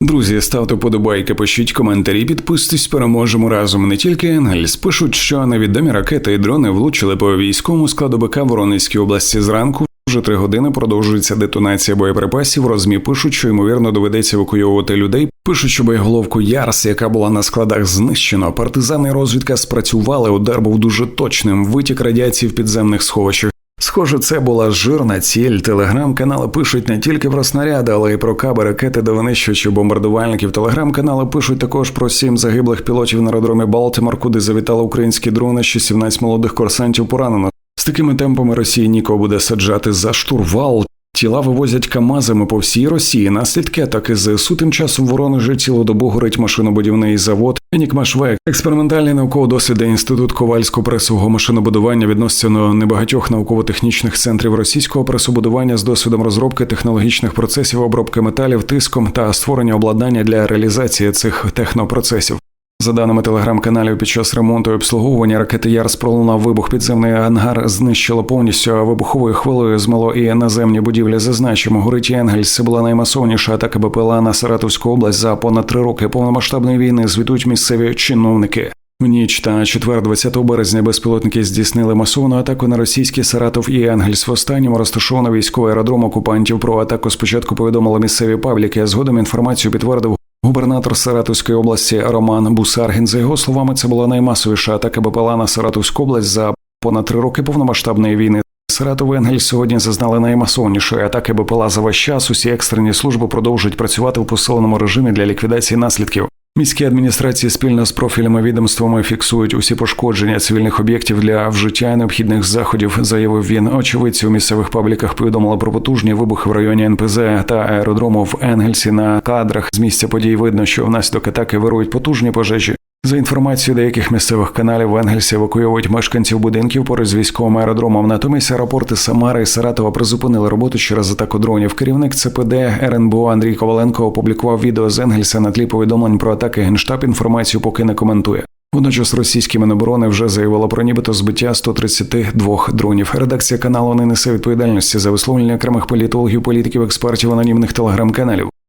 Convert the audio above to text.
Друзі, ставте подобайки, пишіть коментарі, підписуйтесь, переможемо разом. Не тільки Енгельс пишуть, що невідомі ракети і дрони влучили по військовому складу БК Воронезькій області зранку. Вже три години продовжується детонація боєприпасів. Розмі пишуть, що ймовірно доведеться евакуювати людей. Пишуть, що боєголовку Ярс, яка була на складах, знищено. Партизани розвідка спрацювали. Удар був дуже точним. Витік радіації в підземних сховищах. Схоже, це була жирна ціль. Телеграм-канали пишуть не тільки про снаряди, але й про каби, ракети до винищувачів бомбардувальників. Телеграм-канали пишуть також про сім загиблих пілотів на аеродромі Балтимор, куди завітали українські дрони, ще 17 молодих курсантів поранено. З такими темпами Росії нікого буде саджати за штурвал. Тіла вивозять камазами по всій Росії. Наслідки атаки ЗСУ тим часом в Воронежі цілодобу горить машинобудівний завод. Енікмашвек, експериментальний науково-дослідний інститут ковальського пресового машинобудування відноситься до небагатьох науково-технічних центрів російського пресобудування з досвідом розробки технологічних процесів обробки металів тиском та створення обладнання для реалізації цих технопроцесів. За даними телеграм-каналів, під час ремонту і обслуговування ракети Ярс пролунав вибух підземний ангар, знищило повністю вибуховою хвилею змило і наземні будівлі. Зазначимо, горить Енгельс. Це була наймасовніша атака БПЛА на Саратовську область за понад три роки повномасштабної війни. Звітують місцеві чиновники. В ніч та четвер, 20 березня, безпілотники здійснили масовану атаку на російський Саратов і Енгельс. В останньому розташовано військовий аеродром окупантів. Про атаку спочатку повідомили місцеві пабліки. Згодом інформацію підтвердив Губернатор Саратовської області Роман Бусаргін, за його словами, це була наймасовіша атака БПЛА на Саратовську область за понад три роки повномасштабної війни. Саратов і Енгельс сьогодні зазнали наймасовнішої атаки БПЛА за весь час. Усі екстрені служби продовжують працювати в посиленому режимі для ліквідації наслідків. Міські адміністрації спільно з профільними відомствами фіксують усі пошкодження цивільних об'єктів для вжиття необхідних заходів, заявив він. Очевидці у місцевих пабліках повідомили про потужні вибухи в районі НПЗ та аеродрому в Енгельсі. На кадрах з місця подій видно, що внаслідок атаки вирують потужні пожежі. За інформацією деяких місцевих каналів в Енгельсі евакуюють мешканців будинків поруч з військовим аеродромом. Натомість аеропорти Самари і Саратова призупинили роботу через атаку дронів. Керівник ЦПД РНБО Андрій Коваленко опублікував відео з Енгельса на тлі повідомлень про атаки генштаб. Інформацію поки не коментує. Водночас російські міноборони вже заявило про нібито збиття 132 дронів. Редакція каналу не несе відповідальності за висловлення окремих політологів, політиків, експертів, анонімних телеграм-каналів.